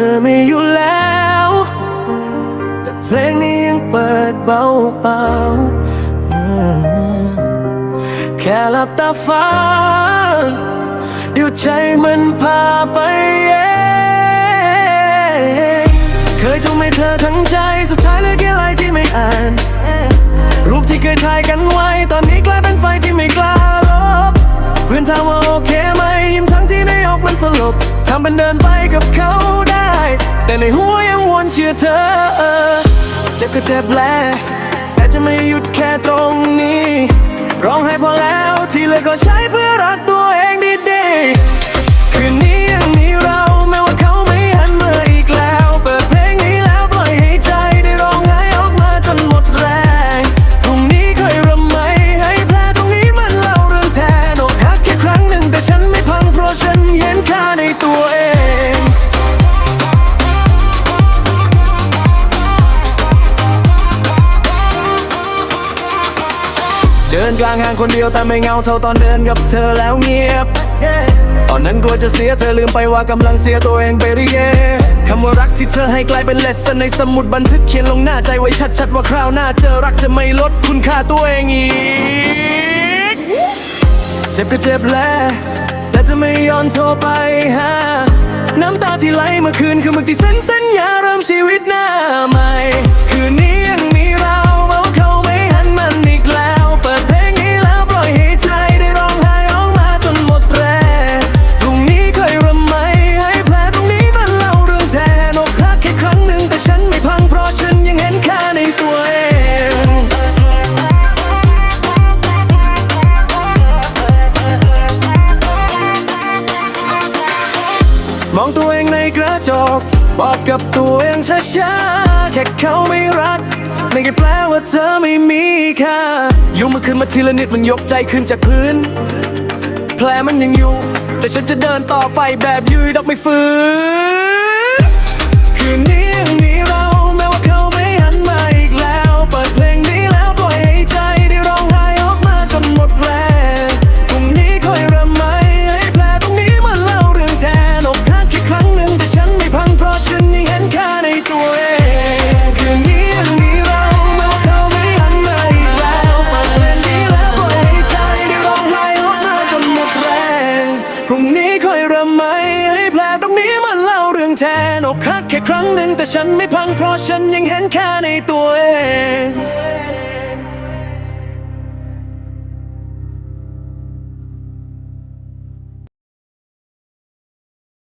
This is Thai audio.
ธอไม่อยู่แล้ว แต่เพลงนี้ยังเปิดเบาๆแค่หลับตาฟังเดี๋ยวใจมันพาไปเคยทุ่มให้เธอทั้งใจสุดท้ายเลือกแค่ลายที่ไม่อ่าน รูปที่เคยถ่ายกันไว้ ตอนนี้กลายเป็นไฟที่ไม่กล้าลบเพื่อนถามว่าโอเคไหมยิ้มทั้งที่ในอกมันสลบ ทำเป็นเดินไปกับเขาได้ แต่ในหัวยังวนเชื่อเธอ เจ็บก็เจ็บแหล้แต่จะไม่หยุดแค่ตรงนี้ ร้องไห้พอแล้วที่เหลือก็ใช้เพื่อรัก เดินกลางห้างคนเดียวแต่ไม่เหงาเท่าตอนเดินกับเธอแล้วเงียบ ตอนนั้นกลัวจะเสียเธอลืมไปว่ากำลังเสียตัวเองไปเรียคำว่ารักที่เธอให้กลายเป็นเลสในสมุดบันทึกเขียนลงหน้าใจไว้ชัดๆว่าคราวหน้าเจอรักจะไม่ลดคุณค่าตัวเองอีก เจ็บก็เจ็บแหล้วแต่จะไม่ย้อนโทรไปหาน้ำตาที่ไหลเมื่อคืนคือมึกที่เส้นสัญญาเริ่มชีวิตหน้าใหม่ มองตัวเองในกระจก บอกกับตัวเองช้าๆแค่เขาไม่รัก ไม่ได้แปลว่าเธอไม่มีค่ายุ่มาขึ้นมาทีละนิดมันยกใจขึ้นจากพื้น แผลมันยังอยู่ แต่ฉันจะเดินต่อไปแบบยืดออกไม่ฟื้นคืนนี้ อกหักแค่ครั้งหนึ่งแต่ฉันไม่พังเพราะฉันยังเห็นแค่ในตัวเอง